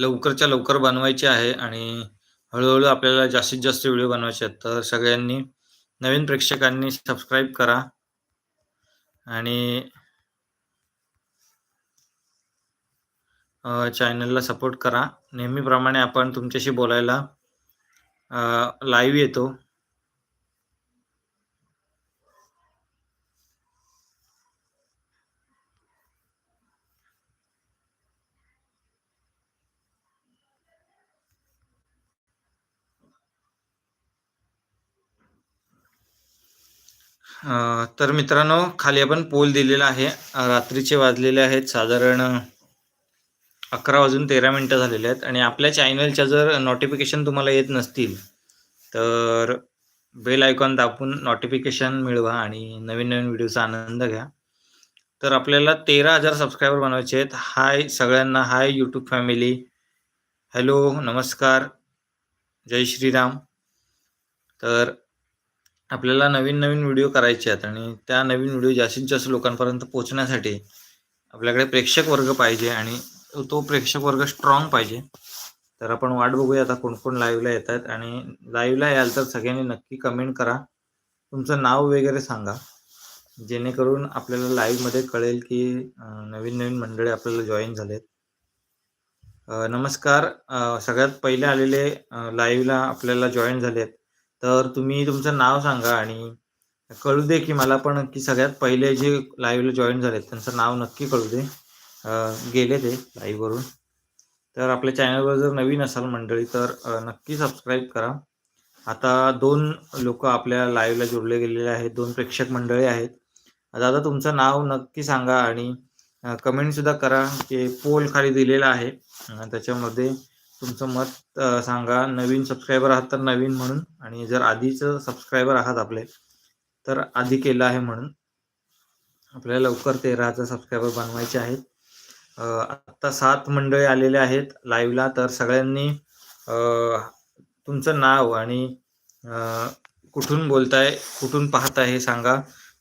लवकरच्या लवकर बनवायची आहे आणि हळूहळू आपल्याला जास्तीत जास्त व्हिडिओ बनवायचे आहेत. तर सगळ्यांनी नवीन प्रेक्षकांनी सबस्क्राईब करा आणि चॅनलला सपोर्ट करा. नेहमीप्रमाणे आपण तुमच्याशी बोलायला लाईव्ह येतो. तर मित्रांनो खाली आपण पोल दिलेला आहे. रात्रीचे वाजलेले आहेत. साधारण अकरा वाजून तेरा मिनटं झालेले आहेत. आणि आपल्या चॅनलच्या जर नोटिफिकेशन तुम्हाला येत नसतील तर बेल आयकॉन दाबून नोटिफिकेशन मिळवा आणि नवीन नवीन व्हिडिओचा आनंद घ्या. तर आपल्याला तेरा हजार सबस्क्रायबर बनवायचे आहेत. हाय सगळ्यांना. हाय यूट्यूब फॅमिली हॅलो नमस्कार. जय श्रीराम. तर आपल्याला नवीन नवीन व्हिडिओ करायचे आहेत आणि त्या नवीन व्हिडिओ जास्तीत जास्त लोकांपर्यंत पोहोचण्यासाठी आपल्याकडे प्रेक्षक वर्ग पाहिजे आणि तो प्रेक्षक वर्ग स्ट्रॉंग पाहिजे. तर आपण वाट बघूया आता कोण कोण लाईव्हला येत आहेत आणि लाईव्हला याल तर सगळ्यांनी नक्की कमेंट करा. तुमचं नाव वगैरे सांगा. जेणेकरून आपल्याला लाईव्हमध्ये कळेल की नवीन नवीन मंडळी आपल्याला जॉईन झालेत. नमस्कार. सगळ्यात पहिले आलेले लाईव्हला आपल्याला जॉईन झालेत तर तुम्ही तुमचं नाव सांगा आणि कळू दे की मला पण की सगळ्यात पहिले जे लाईव्हला जॉईन झालेत त्यांचं नाव नक्की कळू दे. गेले ते लाईव्हवरून तर आपल्या चॅनलवर जर नवीन असाल मंडळी तर नक्की सबस्क्राईब करा. आता दोन लोक आपल्या लाईव्हला जोडले गेलेले आहेत दोन प्रेक्षक मंडळी आहेत. दादा तुमचं नाव नक्की सांगा आणि कमेंटसुद्धा करा की पोल खाली दिलेला आहे. त्याच्यामध्ये तुमचं मत सांगा. नवीन सबस्क्रायबर आहात तर नवीन म्हणून. आणि जर आधीचं सबस्क्रायबर आहात आपले तर आधी केलं आहे म्हणून. आपल्याला लवकर तेरा हजार सबस्क्रायबर बनवायचे आहेत. आत्ता सात मंडळी आलेले आहेत लाईव्हला तर सगळ्यांनी तुमचं नाव आणि कुठून बोलताय कुठून पाहताय हे सांगा.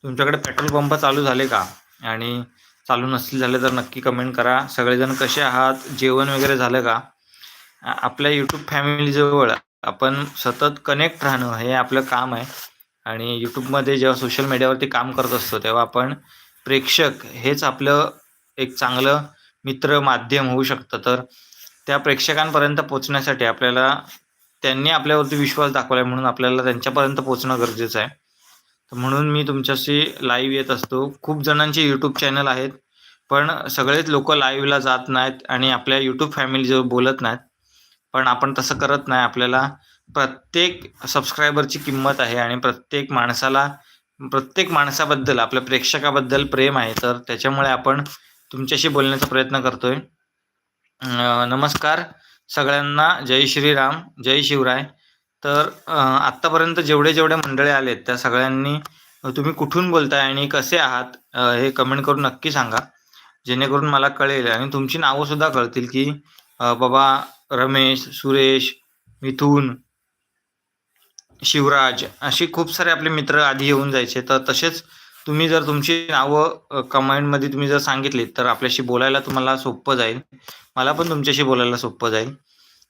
तुमच्याकडे पेट्रोल पंप चालू झाले का? आणि चालू नसले झाले तर नक्की कमेंट करा. सगळेजण कसे आहात? जेवण वगैरे झालं का? आपल्या यूट्यूब फॅमिलीजवळ आपण सतत कनेक्ट राहणं हे आपलं काम आहे. आणि यूट्यूबमध्ये जेव्हा सोशल मीडियावरती काम करत असतो तेव्हा आपण प्रेक्षक हेच आपलं एक चांगलं मित्र माध्यम होऊ शकतं. तर त्या प्रेक्षकांपर्यंत पोचण्यासाठी आपल्याला त्यांनी आपल्यावरती विश्वास दाखवला म्हणून आपल्याला त्यांच्यापर्यंत पोचणं गरजेचं आहे. तर म्हणून मी तुमच्याशी लाईव्ह येत असतो. खूप जणांचे यूट्यूब चॅनल आहेत पण सगळेच लोक लाईव्हला जात नाहीत आणि आपल्या यूट्यूब फॅमिलीजवळ बोलत नाहीत. पण आपण तसं करत नाही. आपल्याला प्रत्येक सबस्क्रायबरची किंमत आहे आणि प्रत्येक माणसाला प्रत्येक माणसाबद्दल आपल्या प्रेक्षकाबद्दल प्रेम आहे. तर त्याच्यामुळे आपण तुमच्याशी बोलण्याचा प्रयत्न करतोय. नमस्कार सगळ्यांना. जय श्रीराम. जय शिवराय. तर आत्तापर्यंत जेवढे जेवढे मंडळी आलेत त्या सगळ्यांनी तुम्ही कुठून बोलताय आणि कसे आहात हे कमेंट करून नक्की सांगा. जेणेकरून मला कळेल आणि तुमची नावंसुद्धा कळतील की बाबा रमेश सुरेश मिथून शिवराज असे खूप सारे आपले मित्र आधी येऊन जायचे. तर तसेच तुम्ही जर तुमची नावं कमेंटमध्ये तुम्ही जर सांगितली तर आपल्याशी बोलायला तुम्हाला सोपं जाईल. मला पण तुमच्याशी बोलायला सोपं जाईल.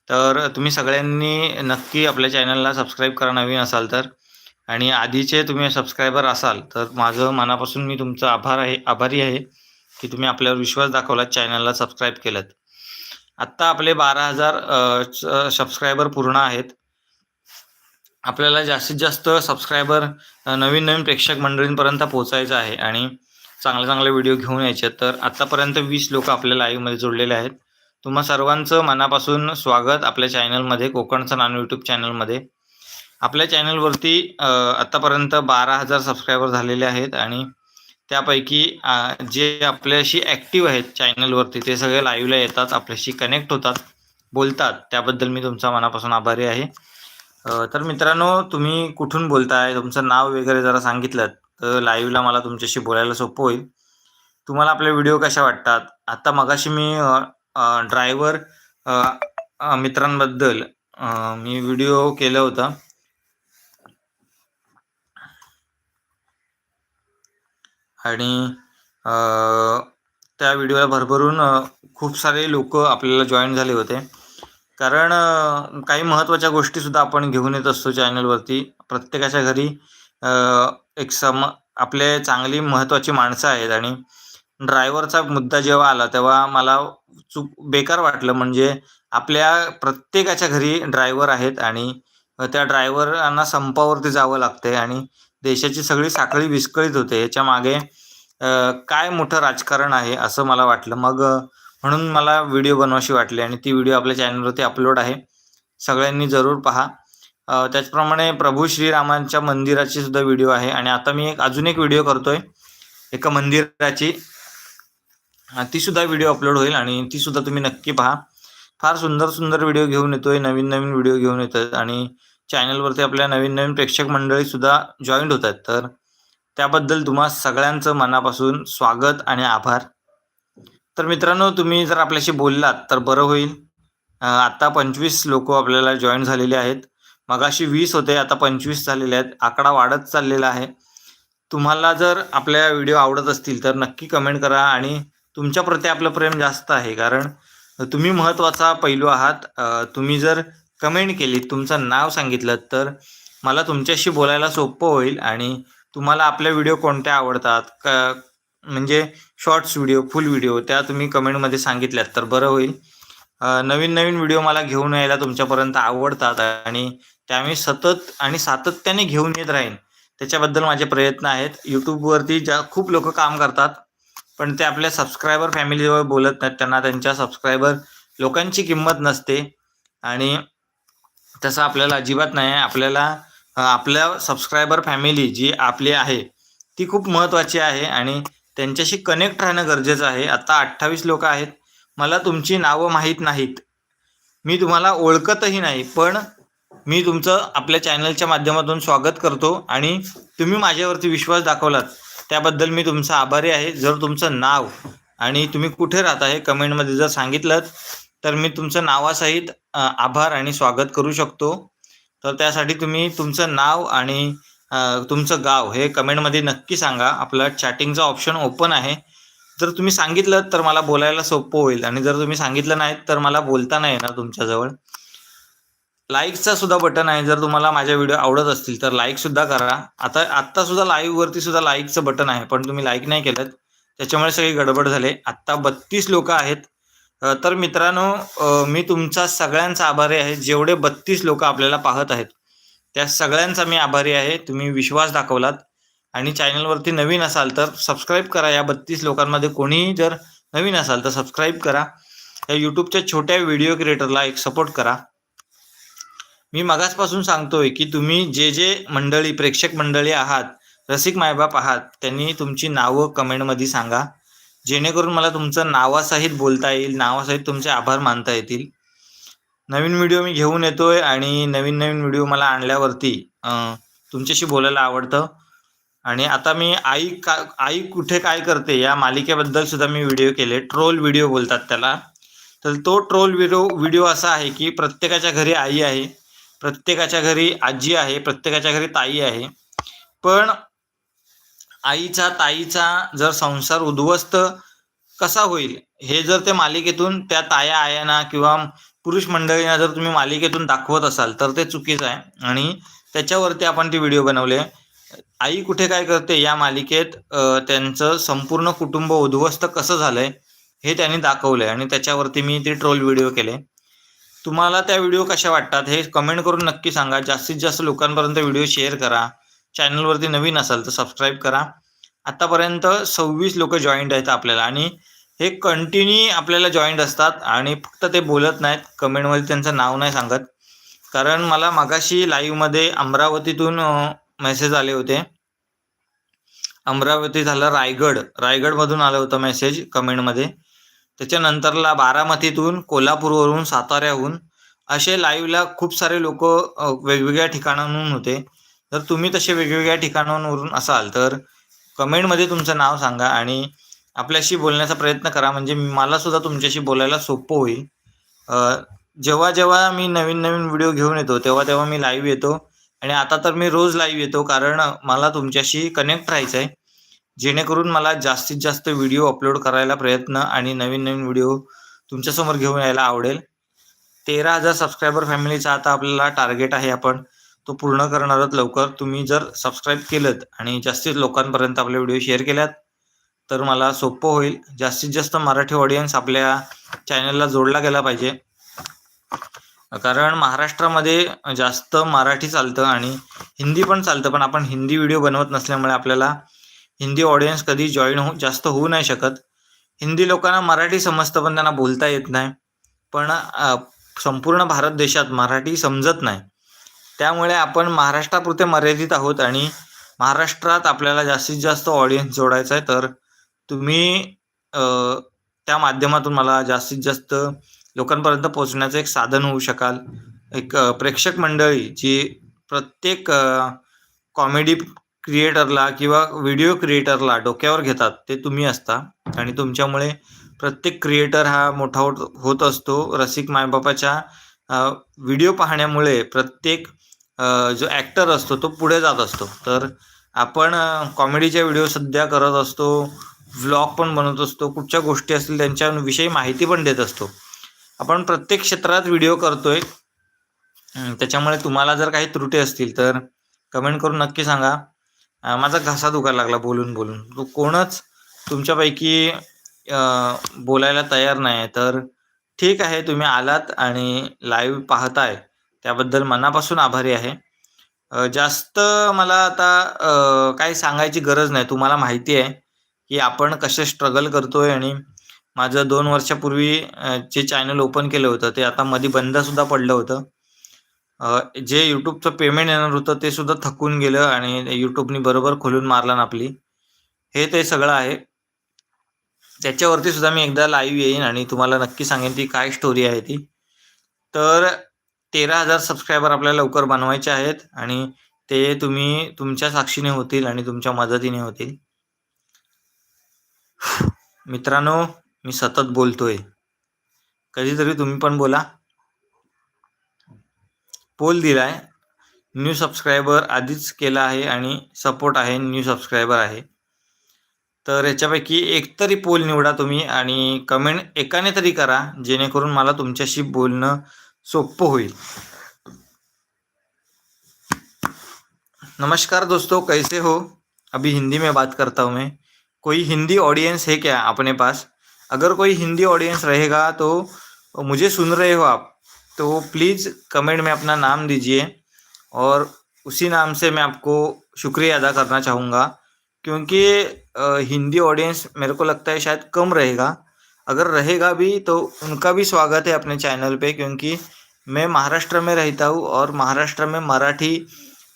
तर तुम्ही सगळ्यांनी नक्की आपल्या चॅनलला सबस्क्राईब करा नवीन असाल तर. आणि आधीचे तुम्ही सबस्क्रायबर असाल तर माझं मनापासून मी तुमचं आभार आहे आभारी आहे की तुम्ही आपल्यावर विश्वास दाखवला चॅनलला सबस्क्राईब केलं आत्ता आपले बारा हजार सबस्क्रायबर पूर्ण आहेत. आपल्याला जास्तीत जास्त सबस्क्रायबर नवीन नवीन प्रेक्षक मंडळींपर्यंत पोहोचायचं आहे आणि चांगले चांगले व्हिडिओ घेऊन यायचे तर आत्तापर्यंत वीस लोक आपल्या लाईव्हमध्ये जोडलेले आहेत. तुम्हा सर्वांचं मनापासून स्वागत आपल्या चॅनलमध्ये कोकणचं नान यूट्यूब चॅनलमध्ये आपल्या चॅनलवरती आत्तापर्यंत बारा हजार सबस्क्रायबर झालेले आहेत आणि त्यापैकी जे आपल्याशी ॲक्टिव्ह आहेत चॅनलवरती ते सगळे लाईव्हला येतात आपल्याशी कनेक्ट होतात बोलतात. त्याबद्दल मी तुमचा मनापासून आभारी आहे. तर मित्रांनो तुम्ही कुठून बोलताय तुमचं नाव वगैरे जरा सांगितलं तर लाईव्हला मला तुमच्याशी बोलायला सोपं होईल. तुम्हाला आपले व्हिडिओ कशा वाटतात? आता मगाशी मी ड्रायव्हर मित्रांबद्दल मी व्हिडिओ केलं होतं. आणि त्या व्हिडिओला भरभरून खूप सारे लोक आपल्याला जॉईन झाले होते. कारण काही महत्त्वाच्या गोष्टीसुद्धा आपण घेऊन येत असतो चॅनलवरती प्रत्येकाच्या घरी एक सम आपले चांगली महत्त्वाची माणसं आहेत आणि ड्रायव्हरचा मुद्दा जेव्हा आला तेव्हा मला चूक बेकार वाटलं. म्हणजे आपल्या प्रत्येकाच्या घरी ड्रायव्हर आहेत आणि त्या ड्रायव्हरांना संपावरती जावं लागते आणि देशाची सगळी साखळी विस्कळीत होते. याच्या मागे काय मोठं राजकारण आहे असं मला वाटलं. मग म्हणून मला व्हिडिओ बनवाशी वाटली आणि ती व्हिडिओ आपल्या चॅनलवरती अपलोड आहे. सगळ्यांनी जरूर पहा. त्याचप्रमाणे प्रभू श्रीरामांच्या मंदिराची सुद्धा व्हिडिओ आहे आणि आता मी एक अजून एक व्हिडिओ करतोय. एका मंदिराची. ती सुद्धा व्हिडिओ अपलोड होईल आणि ती सुद्धा तुम्ही नक्की पहा. फार सुंदर सुंदर व्हिडिओ घेऊन येतोय नवीन नवीन व्हिडिओ घेऊन येतात आणि चॅनलवरती आपल्या नवीन नवीन प्रेक्षक मंडळी सुद्धा जॉईंट होत आहेत तर त्याबद्दल तुम्हा सगळ्यांचं मनापासून स्वागत आणि आभार. तर मित्रांनो तुम्ही जर आपल्याशी बोललात तर बरं होईल. आत्ता आता पंचवीस लोक आपल्याला जॉईन झालेले आहेत. मगाशी वीस होते आता पंचवीस झालेले आहेत. आकडा वाढत चाललेला आहे. तुम्हाला जर आपल्या व्हिडिओ आवडत असतील तर नक्की कमेंट करा आणि तुमच्या प्रति आपलं प्रेम जास्त आहे. कारण तुम्ही महत्त्वाचा पैलू आहात. तुम्ही जर कमेंट केली तुमचं नाव सांगितलं तर मला तुमच्याशी बोलायला सोपं होईल आणि तुम्हाला आपल्या व्हिडिओ कोणत्या आवडतात? क म्हणजे शॉर्ट्स व्हिडिओ फुल व्हिडिओ त्या तुम्ही कमेंटमध्ये सांगितल्यात तर बरं होईल. नवीन नवीन व्हिडिओ मला घेऊन यायला तुमच्यापर्यंत आवडतात आणि त्या मी सतत आणि सातत्याने घेऊन येत राहीन. त्याच्याबद्दल माझे प्रयत्न आहेत. यूट्यूबवरती ज्या खूप लोक काम करतात पण ते आपल्या सबस्क्रायबर फॅमिलीजवळ बोलत नाहीत. त्यांना त्यांच्या सबस्क्रायबर लोकांची किंमत नसते. आणि तसं आपल्याला अजिबात नाही. आहे आपल्याला आपल्या सबस्क्रायबर फॅमिली जी आपली आहे ती खूप महत्त्वाची आहे आणि त्यांच्याशी कनेक्ट राहणं गरजेचं आहे. आता अठ्ठावीस लोक आहेत. मला तुमची नावं माहीत नाहीत. मी तुम्हाला ओळखतही नाही पण मी तुमचं आपल्या चॅनलच्या माध्यमातून स्वागत करतो आणि तुम्ही माझ्यावरती विश्वास दाखवलात त्याबद्दल मी तुमचा आभारी आहे. जर तुमचं नाव आणि तुम्ही कुठे राहता हे कमेंटमध्ये जर सांगितलं तर मी तुमचं नावासहित आभार आणि स्वागत करू शकतो. तर त्यासाठी तुम्ही तुमचं नाव आणि तुमचं गाव हे कमेंटमध्ये नक्की सांगा. आपलं चॅटिंगचा ऑप्शन ओपन आहे. जर तुम्ही सांगितलं तर मला बोलायला सोपं होईल. आणि जर तुम्ही सांगितलं नाही तर मला बोलता नाही येणार तुमच्याजवळ. लाईकचा सुद्धा बटन आहे. जर तुम्हाला माझ्या व्हिडिओ आवडत असतील तर लाईक सुद्धा करा. आता आत्ता सुद्धा लाईव्ह वरती सुद्धा लाईकचं बटन आहे पण तुम्ही लाईक नाही केलं. त्याच्यामुळे सगळी गडबड झाले. आत्ता बत्तीस लोक आहेत. तर मित्रांनो मी तुमचा सगळ्यांचा आभारी आहे. जेवढे बत्तीस लोक आपल्याला पाहत आहेत त्या सगळ्यांचा मी आभारी आहे. तुम्ही विश्वास दाखवलात. आणि चॅनलवरती नवीन असाल तर सबस्क्राईब करा. या बत्तीस लोकांमध्ये कोणीही जर नवीन असाल तर सबस्क्राईब करा. या यूट्यूबच्या छोट्या व्हिडिओ क्रिएटरला एक सपोर्ट करा. मी मगासपासून सांगतोय की तुम्ही जे जे मंडळी प्रेक्षक मंडळी आहात रसिक मायबाप आहात त्यांनी तुमची नावं कमेंटमध्ये सांगा. जेणेकरून मला तुमचं नावासहित बोलता येईल नावासहित तुमचे आभार मानता येतील. नवीन व्हिडिओ मी घेऊन येतोय आणि नवीन नवीन व्हिडिओ मला आणल्यावरती तुमच्याशी बोलायला आवडतं. आणि आता मी आई का आई कुठे काय करते या मालिकेबद्दल सुद्धा मी व्हिडिओ केले. ट्रोल व्हिडिओ बोलतात त्याला. तर तो ट्रोल व्हिडिओ व्हिडिओ असा आहे की प्रत्येकाच्या घरी आई आहे प्रत्येकाच्या घरी आजी आहे प्रत्येकाच्या घरी ताई आहे. पण आईचा ताईचा जर संसार उद्ध्वस्त कसा होईल? हे जर त्या मालिकेतून त्या ताया आयांना किंवा पुरुष मंडळींना जर तुम्ही मालिकेतून दाखवत असाल तर ते चुकीचं आहे. आणि त्याच्यावरती आपण ती व्हिडिओ बनवले आई कुठे काय करते? या मालिकेत त्यांचं संपूर्ण कुटुंब उद्ध्वस्त कसं झालंय हे त्यांनी दाखवलंय. आणि त्याच्यावरती मी ते ट्रोल व्हिडिओ केले. तुम्हाला त्या व्हिडिओ कशा वाटतात? हे कमेंट करून नक्की सांगा. जास्तीत जास्त लोकांपर्यंत व्हिडिओ शेअर करा. चॅनलवरती नवीन असाल तर सबस्क्राईब करा. आतापर्यंत सव्वीस लोक जॉईंट आहेत आपल्याला आणि हे कंटिन्यू आपल्याला जॉईंट असतात आणि फक्त ते बोलत नाहीत. कमेंटमध्ये त्यांचं नाव नाही सांगत. कारण मला मगाशी लाईव्हमध्ये अमरावतीतून मेसेज आले होते. अमरावती झालं रायगड. रायगडमधून आलं होतं मेसेज कमेंटमध्ये त्याच्यानंतरला बारामतीतून कोल्हापूरवरून साताऱ्याहून असे लाईव्हला खूप सारे लोक वेगवेगळ्या ठिकाणांहून होते. जर तुम्ही तसे वेगवेगळ्या ठिकाणांवरून असाल तर कमेंटमध्ये तुमचं नाव सांगा आणि आपल्याशी बोलण्याचा प्रयत्न करा. म्हणजे मला सुद्धा तुमच्याशी बोलायला सोपं होईल. जेव्हा जेव्हा मी नवीन नवीन व्हिडिओ घेऊन येतो तेव्हा तेव्हा मी लाईव्ह येतो. आणि आता तर मी रोज लाईव्ह येतो कारण मला तुमच्याशी कनेक्ट राहायचं आहे जेणेकरून मला जास्तीत जास्त व्हिडिओ अपलोड करायला प्रयत्न आणि नवीन नवीन व्हिडिओ तुमच्यासमोर घेऊन यायला आवडेल. तेरा हजार सबस्क्रायबर फॅमिलीचा आता आपल्याला टार्गेट आहे आपण. तो पूर्ण करणार आहोत लवकर. तुम्ही जर सबस्क्राईब केलं आणि जास्तीत लोकांपर्यंत आपले व्हिडिओ शेअर केल्यात तर मला सोपं होईल. जास्तीत जास्त मराठी ऑडियन्स आपल्या चॅनलला जोडला गेला पाहिजे. कारण महाराष्ट्रामध्ये जास्त मराठी चालतं आणि हिंदी पण चालतं पण आपण हिंदी व्हिडिओ बनवत नसल्यामुळे आपल्याला हिंदी ऑडियन्स कधी जॉईन हो जास्त होऊ नाही शकत. हिंदी लोकांना मराठी समजतं पण त्यांना बोलता येत नाही. पण संपूर्ण भारत देशात मराठी समजत नाही. त्यामुळे आपण महाराष्ट्रापुरते मर्यादित आहोत आणि महाराष्ट्रात आपल्याला जास्तीत जास्त ऑडियन्स जोडायचा आहे. तर तुम्ही त्या माध्यमातून मला जास्तीत जास्त लोकांपर्यंत पोहोचण्याचं एक साधन होऊ शकाल. एक प्रेक्षक मंडळी जी प्रत्येक कॉमेडी क्रिएटरला किंवा व्हिडिओ क्रिएटरला डोक्यावर घेतात ते तुम्ही असता. आणि तुमच्यामुळे प्रत्येक क्रिएटर हा मोठा होत होत असतो. रसिक मायबापाच्या व्हिडिओ पाहण्यामुळे प्रत्येक जो ॲक्टर असतो तो पुढे जात असतो. तर आपण कॉमेडीच्या व्हिडिओ सध्या करत असतो व्लॉग पण बनवत असतो कुठच्या गोष्टी असतील त्यांच्याविषयी माहिती पण देत असतो. आपण प्रत्येक क्षेत्रात व्हिडिओ करतोय. त्याच्यामुळे तुम्हाला जर काही त्रुटी असतील तर कमेंट करून नक्की सांगा. माझा घसा दुखायला लागला बोलून बोलून. तो कोणच तुमच्यापैकी बोलायला तयार नाही तर ठीक आहे तुम्ही आलात आणि लाईव्ह पाहताय. त्याबद्दल मनापासून आभारी आहे. जास्त मला आता काही सांगायची गरज नाही. तुम्हाला माहिती आहे की आपण कसे स्ट्रगल करतोय आणि माझं दोन वर्षापूर्वी जे चॅनल ओपन केलं होतं ते आता मध्ये बंदसुद्धा पडलं होतं. जे यूट्यूबचं पेमेंट येणार होतं ते सुद्धा थकून गेलं आणि यूट्यूबनी बरोबर खोलून मारला ना आपली. हे ते सगळं आहे. त्याच्यावरती सुद्धा मी एकदा लाईव्ह येईन आणि तुम्हाला नक्की सांगेन ती काय स्टोरी आहे ती. तर तेरा हजार सबस्क्रायबर आपल्याला लवकर बनवायचे आहेत आणि ते तुम्ही तुमच्या साक्षीने होतील आणि तुमच्या मदतीने होतील. मित्रांनो मी सतत बोलतोय. कधीतरी तुम्ही पण बोला. पोल दिलाय. न्यू सबस्क्रायबर आधीच केला आहे आणि सपोर्ट आहे न्यू सबस्क्रायबर आहे. तर याच्यापैकी एक तरी पोल निवडा तुम्ही आणि कमेंट एकाने तरी करा जेणेकरून मला तुमच्याशी बोलणं सोपं होईल. नमस्कार दोस्तों, कैसे हो? अभी हिंदी में बात करता हूँ मैं। कोई हिंदी ऑडियंस है क्या अपने पास? अगर कोई हिंदी ऑडियंस रहेगा तो मुझे सुन रहे हो आप तो प्लीज़ कमेंट में अपना नाम दीजिए और उसी नाम से मैं आपको शुक्रिया अदा करना चाहूँगा, क्योंकि हिंदी ऑडियंस मेरे को लगता है शायद कम रहेगा। अगर रहेगा भी तो उनका भी स्वागत है अपने चैनल पे, क्योंकि मैं महाराष्ट्र में रहता हूँ और महाराष्ट्र में मराठी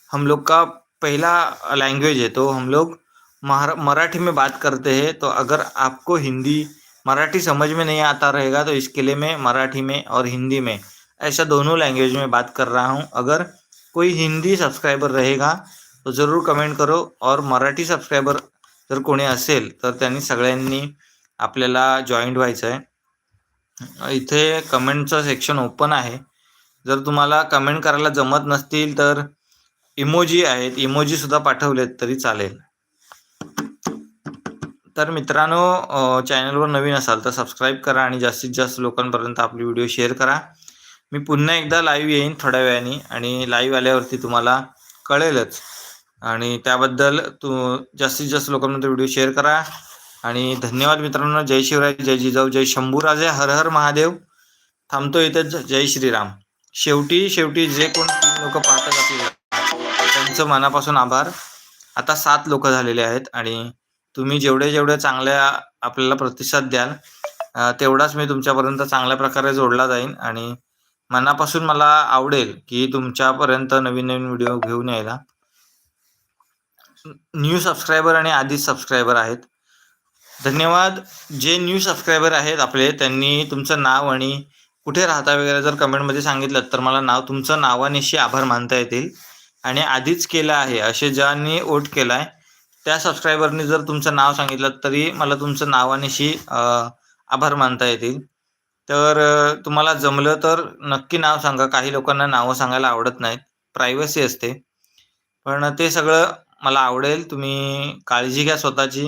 हम लोग का पहला लैंग्वेज है तो हम लोग मराठी में बात करते हैं तो अगर आपको हिंदी मराठी समझ में नहीं आता रहेगा तो इसके लिए मैं मराठी में और हिंदी में ऐसा दोनों लैंग्वेज में बात कर रहा हूँ। अगर कोई हिंदी सब्सक्राइबर रहेगा तो ज़रूर कमेंट करो और मराठी सब्सक्राइबर जर कोणी असेल तर त्यांनी सगळ्यांनी आपल्याला जॉईंट व्हायचं आहे इथे कमेंटचं सेक्शन ओपन आहे. जर तुम्हाला कमेंट करायला जमत नसतील तर इमोजी आहेत. इमोजीसुद्धा पाठवलेत तरी चालेल. तर मित्रांनो चॅनलवर नवीन असाल तर सबस्क्राईब करा आणि जास्तीत जास्त लोकांपर्यंत आपली व्हिडिओ शेअर करा. मी पुन्हा एकदा लाईव्ह येईन थोड्या वेळाने आणि लाईव्ह आल्यावरती तुम्हाला कळेलच. आणि त्याबद्दल तू जास्तीत जास्त लोकांमध्ये व्हिडिओ शेअर करा. आणि धन्यवाद मित्रांनो. जय शिवराय जय जिजाऊ जय शंभूराजे हर हर महादेव. थांबतो इथंच. जय श्रीराम. शेवटी शेवटी जे कोण लोक पाहतात आपले त्यांचं मनापासून आभार. आता सात लोक झालेले आहेत आणि तुम्ही जेवढे जेवढे चांगल्या आपल्याला प्रतिसाद द्याल तेवढाच मी तुमच्यापर्यंत चांगल्या प्रकारे जोडला जाईन आणि मनापासून मला आवडेल की तुमच्यापर्यंत नवीन नवीन व्हिडिओ घेऊन यायला. न्यू सबस्क्रायबर आणि आधीच सबस्क्रायबर आहेत. धन्यवाद. जे न्यू सबस्क्रायबर आहेत आपले त्यांनी तुमचं नाव आणि कुठे राहता वगैरे जर कमेंटमध्ये सांगितलं तर मला नाव तुमचं नावानिशी आभार मानता येतील. आणि आधीच केलं आहे असे ज्यांनी वोट केला आहे त्या सबस्क्रायबरनी जर तुमचं नाव सांगितलं तरी मला तुमचं नावानिशी आभार मानता येतील. तर तुम्हाला जमलं तर नक्की नाव सांगा. काही लोकांना नावं सांगायला आवडत नाहीत. प्रायव्हसी असते. पण ते सगळं मला आवडेल. तुम्ही काळजी घ्या स्वतःची.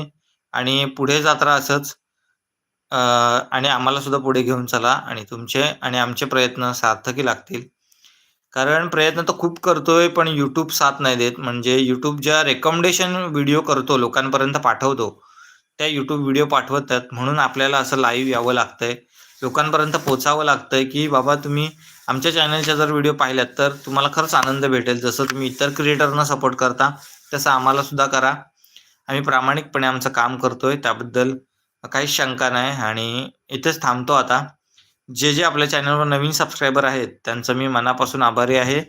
आणि पुढे जात राहा असंच. आणि आम्हाला सुद्धा पुढे घेऊन चला आणि तुमचे आणि आमचे प्रयत्न सार्थकी लागतील. कारण प्रयत्न तर खूप करतोय, पण यूट्यूब साथ नाही देत. म्हणजे यूट्यूब ज्या रेकमेंडेशन व्हिडिओ करतो, लोकांपर्यंत पाठवतो, त्या यूट्यूब व्हिडिओ पाठवतात. म्हणून आपल्याला असं लाईव्ह यावं लागतंय. लोकांपर्यंत पोहोचावं लागतंय, की बाबा तुम्ही आमच्या चॅनलच्या जर व्हिडिओ पाहिल्यात, तर तुम्हाला खरंच आनंद भेटेल. जसं तुम्ही इतर क्रिएटरना सपोर्ट करता, तसं आम्हाला सुद्धा करा. आम्ही प्रामाणिकपणे आमचं काम करतोय, त्याबद्दल काहीच शंका नाही आणि इथेच थांबतो आता. जे, जे आपल्या चॅनलवर नवीन सबस्क्रायबर आहेत, त्यांचं मी मनापासून आभारी आहे.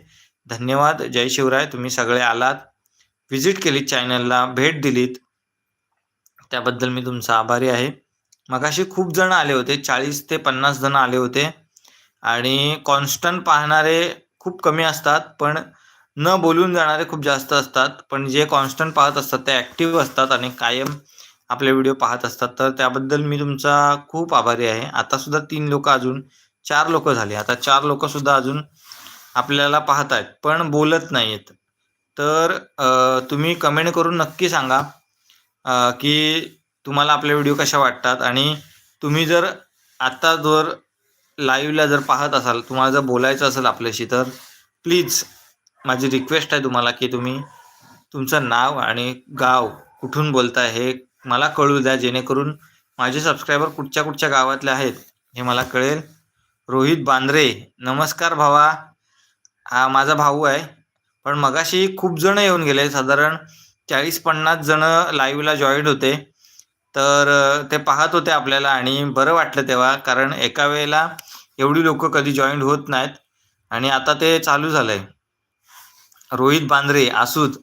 धन्यवाद. जय शिवराय. तुम्ही सगळे आलात, व्हिजिट केलीत चॅनलला, भेट दिलीत. त्याबद्दल मी तुमचा आभारी आहे. मगाशी खूप जण आले होते. 40 ते 50 जण आले होते आणि कॉन्स्टंट पाहणारे खूप कमी असतात, पण न बोलून जाणारे खूप जास्त असतात. पण जे कॉन्स्टंट पाहत असतात, ते ॲक्टिव्ह असतात आणि कायम आपले व्हिडिओ पाहत असतात. तर त्याबद्दल मी तुमचा खूप आभारी आहे. आता सुद्धा 3 लोकं अजून चार लोकं झाले. आता चार लोक सुद्धा अजून आपल्याला पाहत आहेत पण बोलत नाहीयेत. तर तुम्ही कमेंट करून नक्की सांगा की तुम्हाला आपले व्हिडिओ कशा वाटतात आणि तुम्ही जर आत्ता जर लाईव्हला जर पाहत असाल, तुम्हाला जर बोलायचं असेल आपल्याशी, तर प्लीज माझी रिक्वेस्ट आहे तुम्हाला, की तुम्ही तुमचं नाव आणि गाव कुठून बोलताय हे मला कळू द्या, जेणेकरून माझे सबस्क्रायबर कुठच्या कुठच्या गावातले आहेत हे मला कळेल. रोहित बांद्रे, नमस्कार भावा. हा माझा भाऊ आहे. पण मगाशी खूप जण येऊन गेले. साधारण 40-50 जण लाईव्हला जॉईन होते. तर ते पाहत होते आपल्याला आणि बरं वाटलं तेव्हा. कारण एका वेळेला एवढी लोक कधी जॉईन होत नाहीत आणि आता ते चालू झालंय. रोहित बांद्रे, आसूद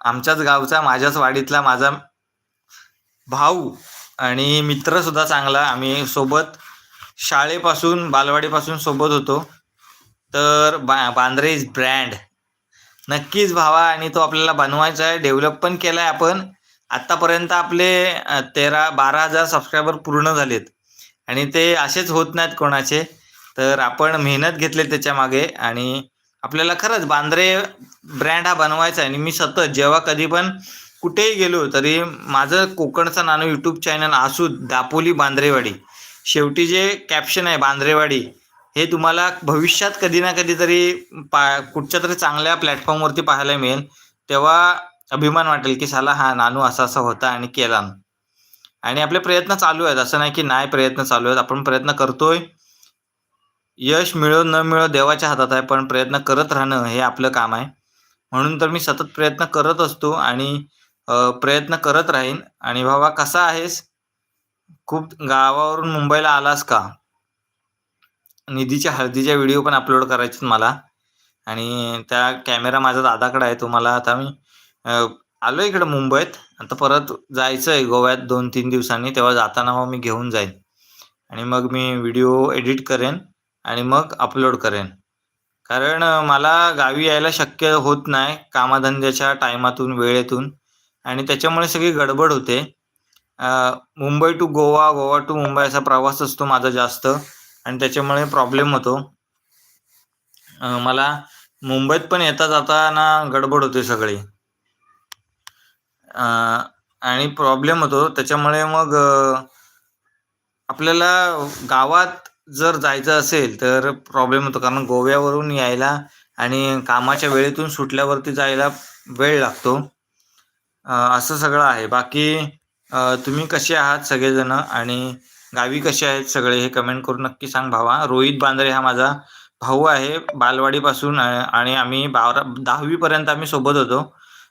आमच्याच गावचा, माझ्याच वाडीतला माझा भाऊ आणि मित्र सुद्धा चांगला. आम्ही सोबत शाळेपासून, बालवाडीपासून सोबत होतो. तर बा बांद्रे इज ब्रँड. नक्कीच भावा आणि तो आपल्याला बनवायचा आहे. डेव्हलप पण केला आहे आपण. आत्तापर्यंत आपले तेरा बारा हजार सबस्क्रायबर पूर्ण झालेत आणि ते असेच होत नाहीत कोणाचे. तर आपण मेहनत घेतली त्याच्यामागे आणि आपल्याला खरंच बांद्रे ब्रँड हा बनवायचा आहे आणि मी सतत जेव्हा कधी पण कुठेही गेलो, तरी माझं कोकणचं नाणं यूट्यूब चॅनल असू दापोली बांद्रेवाडी. शेवटी जे कॅप्शन आहे बांद्रेवाडी, हे तुम्हाला भविष्यात कधी ना कधीतरी पा कुठच्या तरी चांगल्या प्लॅटफॉर्मवरती पाहायला मिळेल. तेव्हा अभिमान वाटेल, की साला हा नानू असा-असा होता आणि केला. आणि आपले प्रयत्न चालू आहेत. असं नाही की नाही प्रयत्न चालू आहेत. आपण प्रयत्न करतोय. यश मिळो न मिळो देवाच्या हातात आहे. पण प्रयत्न करत राहणं हे आपलं काम आहे. म्हणून तर मी सतत प्रयत्न करत असतो आणि प्रयत्न करत राहीन. आणि भावा कसा आहेस? खूप गावावरून मुंबईला आलास का? निधीच्या हळदीच्या व्हिडिओ पण अपलोड करायचे मला आणि त्या कॅमेरा माझा दादाकडे आहे. तो मला आता मी आलो आलोय इकडे मुंबईत. आता परत जायचं आहे गोव्यात 2-3 दिवसांनी. तेव्हा जाताना मग मी घेऊन जाईन आणि मग मी व्हिडिओ एडिट करेन आणि मग अपलोड करेन. कारण मला गावी यायला शक्य होत नाही कामाधंद्याच्या टायमातून, वेळेतून आणि त्याच्यामुळे सगळी गडबड होते. मुंबई टू गोवा, गोवा टू मुंबई असा प्रवास असतो माझा जास्त आणि त्याच्यामुळे प्रॉब्लेम होतो. मला मुंबईत पण येता जाताना गडबड होते सगळी. आणि प्रॉब्लेम होतो. त्याच्यामुळे मग आपल्याला गावात जर जायचं असेल, तर प्रॉब्लेम होतो. कारण गोव्यावरून यायला आणि कामाच्या वेळेतून सुटल्यावरती जायला वेळ लागतो. असं सगळं आहे. बाकी तुम्ही कसे आहात सगळेजण आणि गावी कसे आहेत सगळे हे कमेंट करून नक्की सांग भावा. रोहित बांद्रे हा माझा भाऊ आहे बालवाडीपासून आणि आम्ही बारा दहावीपर्यंत आम्ही सोबत होतो.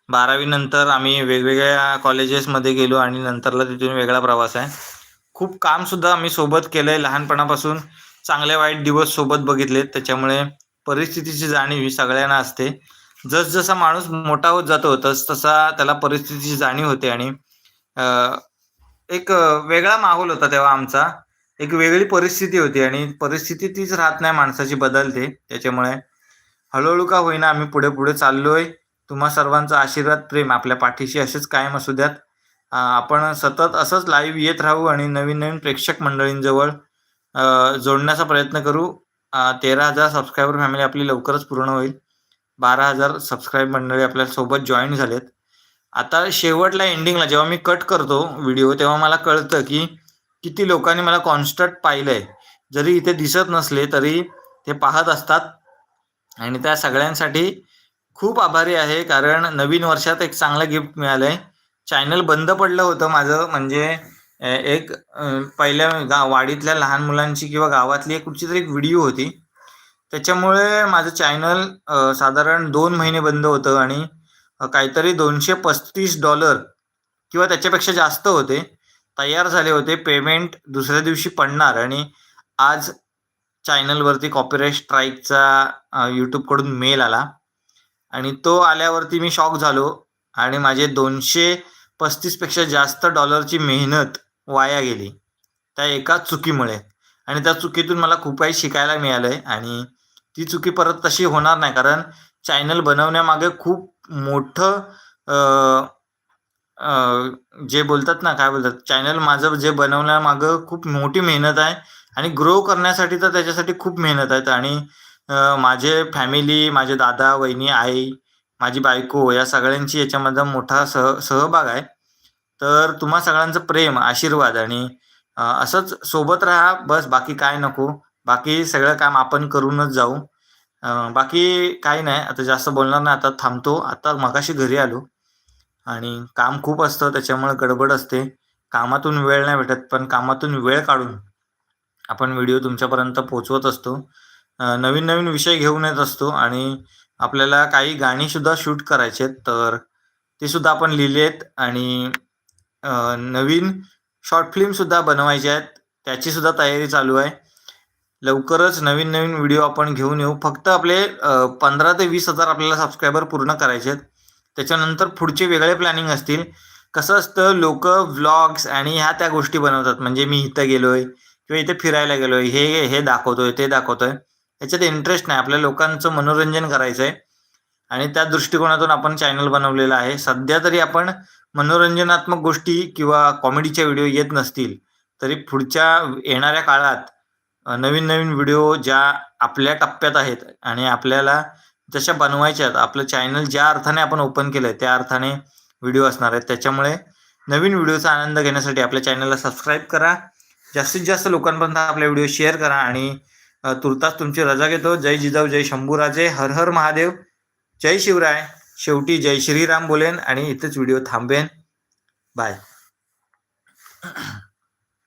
12वी नंतर आम्ही वेगवेगळ्या कॉलेजेसमध्ये गेलो आणि नंतरला तिथून वेगळा प्रवास आहे. खूप कामसुद्धा आम्ही सोबत केलं आहे लहानपणापासून. चांगले वाईट दिवस सोबत बघितलेत. त्याच्यामुळे परिस्थितीची जाणीव ही सगळ्यांना असते. जसजसा माणूस मोठा होत जातो, तस तसा त्याला परिस्थितीची जाणीव होते आणि एक वेगळा माहोल होता तेव्हा आमचा. एक वेगळी परिस्थिती होती आणि परिस्थिती तीच राहत नाही माणसाची बदलते. त्याच्यामुळे हळूहळू का होईना आम्ही पुढे-पुढे चाललोय. तुम्हा सर्वांचा आशीर्वाद, प्रेम आपल्या पाठीशी असेच कायम असू द्यात. आपण सतत असंच लाईव्ह येत राहू आणि नवीन-नवीन प्रेक्षक मंडळींजवळ जोडण्याचा प्रयत्न करू. तेरा हजार सबस्क्रायबर फॅमिली आपली लवकरच पूर्ण होईल. बारा हजार सबस्क्राईब मंडळी आपल्यासोबत जॉईन झालेत. आता शेवटला एंडिंगला जेव्हा मी कट करतो व्हिडिओ, तेव्हा मला कळतं, की किती लोकांनी मला कॉन्स्टंट पाहिलंय. जरी इथे दिसत नसले तरी ते पाहत असतात. आणि त्या सगळ्यांसाठी खूप आभारी आहे कारण नवीन वर्षात एक चांगलं गिफ्ट मिळालंय. चॅनल बंद पडलं होतं माझं म्हणजे एक पहिल्या गा वाडीतल्या लहान मुलांची किंवा गावातली एक कुठची तरी एक व्हिडिओ होती. त्याच्यामुळे माझं चॅनल साधारण दोन महिने बंद होतं आणि काहीतरी दोनशे पस्तीस डॉलर किंवा त्याच्यापेक्षा जास्त होते तयार झाले होते पेमेंट दुसऱ्या दिवशी पडणार. आणि आज चॅनलवरती कॉपीराईट स्ट्राईकचा यूट्यूबकडून मेल आला. आणि तो आल्यावरती मी शॉक झालो आणि माझे दोनशे पस्तीसपेक्षा जास्त डॉलरची मेहनत वाया गेली. त्या एका चुकीमुळे. आणि त्या चुकीतून मला खूप काही शिकायला मिळालं आहे आणि ती चुकी परत तशी होणार नाही कारण चॅनल बनवण्यामागे खूप मोठं जे बोलतात ना काय बोलतात चॅनल माझं जे बनवण्यामागं खूप मोठी मेहनत आहे आणि ग्रो करण्यासाठी तर त्याच्यासाठी खूप मेहनत आहेत आणि माझे फॅमिली माझे दादा वहिनी आई माझी बायको या सगळ्यांची याच्यामध्ये मोठा सह सहभाग आहे. तर तुम्हा सगळ्यांचं प्रेम आशीर्वाद आणि असंच सोबत राहा बस बाकी काय नको. बाकी सगळं काम आपण करूनच जाऊ. बाकी काही नाही आता जास्त बोलणार नाही आता थांबतो. आता मगाशी घरी आलो आणि काम खूप असतं त्याच्यामुळे गडबड असते. कामातून वेळ नाही भेटत पण कामातून वेळ काढून आपण व्हिडिओ तुमच्यापर्यंत पोचवत असतो. नवीन नवीन विषय घेऊन येत असतो आणि आपल्याला काही गाणीसुद्धा शूट करायचे आहेत तर ते सुद्धा आपण लिहिले आहेत आणि नवीन शॉर्ट फिल्मसुद्धा बनवायचे आहेत. त्याचीसुद्धा तयारी चालू आहे. लवकरच नवीन नवीन व्हिडिओ आपण घेऊन येऊ. फक्त आपले पंधरा ते वीस हजार आपल्याला सबस्क्रायबर पूर्ण करायचे आहेत. त्याच्यानंतर पुढचे वेगळे प्लॅनिंग असतील. कसं असतं लोक व्लॉग्स आणि ह्या त्या गोष्टी बनवतात. म्हणजे मी इथं गेलोय किंवा इथे फिरायला गेलोय. हे हे दाखवतोय ते दाखवतोय. याच्यात इंटरेस्ट नाही. आपल्या लोकांचं मनोरंजन करायचं आहे आणि त्या दृष्टिकोनातून आपण चॅनल बनवलेलं आहे. सध्या तरी आपण मनोरंजनात्मक गोष्टी किंवा कॉमेडीचे व्हिडिओ येत नसतील. तरी पुढच्या येणाऱ्या काळात नवीन नवीन व्हिडिओ ज्या आपल्या टप्प्यात आहेत आणि आपल्याला जशा बनवायच्या आहेत आपलं चॅनल ज्या अर्थाने आपण ओपन केलंय त्या अर्थाने व्हिडिओ असणार आहेत. त्याच्यामुळे नवीन व्हिडिओचा आनंद घेण्यासाठी आपल्या चॅनलला सबस्क्राईब करा. जास्तीत जास्त लोकांपर्यंत आपले व्हिडिओ शेअर करा आणि तुर्तास तुमची रजा घेतो. जय जिजाऊ जय शंभूराजे. हर हर महादेव. जय शिवराय. शेवटी जय श्रीराम बोलेन आणि इथेच व्हिडिओ थांबेन. बाय